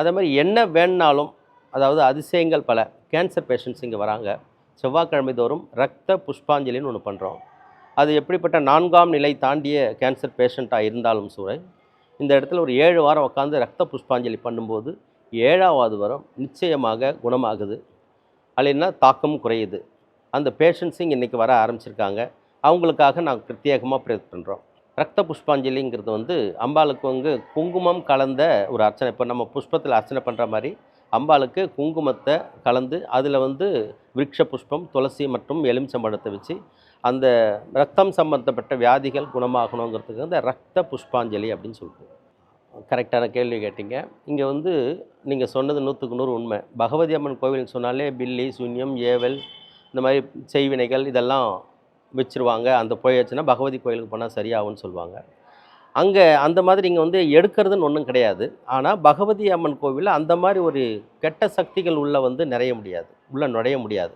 அதே மாதிரி என்ன வேணுனாலும் அதாவது அதிசயங்கள் பல கேன்சர் பேஷண்ட்ஸ் இங்கே வராங்க. செவ்வாய்க்கிழமை தோறும் ரத்த புஷ்பாஞ்சலின்னு ஒன்று பண்ணுறோம் அது எப்படிப்பட்ட நான்காம் நிலை தாண்டிய கேன்சர் பேஷண்ட்டாக இருந்தாலும் சூழ இந்த இடத்துல ஒரு ஏழு வாரம் உட்காந்து ரத்த புஷ்பாஞ்சலி பண்ணும்போது ஏழாவது வாரம் நிச்சயமாக குணமாகுது. அல்லைன்னா தாக்கம் குறையுது. அந்த பேஷண்ட்ஸும் இன்றைக்கி வர ஆரம்பிச்சிருக்காங்க. அவங்களுக்காக நாங்கள் பிரத்யேகமாக ப்ரேர் பண்ணுறோம் ரத்த புஷ்பாஞ்சலிங்கிறது வந்து அம்பாளுக்கு வந்து குங்குமம் கலந்த ஒரு அர்ச்சனை. இப்போ நம்ம புஷ்பத்தில் அர்ச்சனை பண்ணுற மாதிரி அம்பாளுக்கு குங்குமத்தை கலந்து அதில் வந்து விரக்ஷ புஷ்பம் துளசி மற்றும் எலுமிச்சம்பழத்தை வச்சு அந்த ரத்தம் சம்பந்தப்பட்ட வியாதிகள் குணமாகணுங்கிறதுக்கு வந்து ரத்த புஷ்பாஞ்சலி அப்படின்னு சொல்லுவோம் கரெக்டான கேள்வி கேட்டிங்க. இங்கே வந்து நீங்கள் சொன்னது நூற்றுக்கு நூறு உண்மை. பகவதி அம்மன் கோவில்னு சொன்னாலே பில்லி சூன்யம் ஏவல் இந்த மாதிரி செய்வினைகள் இதெல்லாம் வச்சுருவாங்க. அந்த போயாச்சுன்னா பகவதி கோயிலுக்கு போனால் சரியாகும்னு சொல்லுவாங்க அங்கே அந்த மாதிரி இங்கே வந்து எடுக்கிறதுன்னு ஒன்றும் கிடையாது. ஆனால் பகவதி அம்மன் கோவிலில் அந்த மாதிரி ஒரு கெட்ட சக்திகள் உள்ளே வந்து நிறைய முடியாது. உள்ளே நுழைய முடியாது.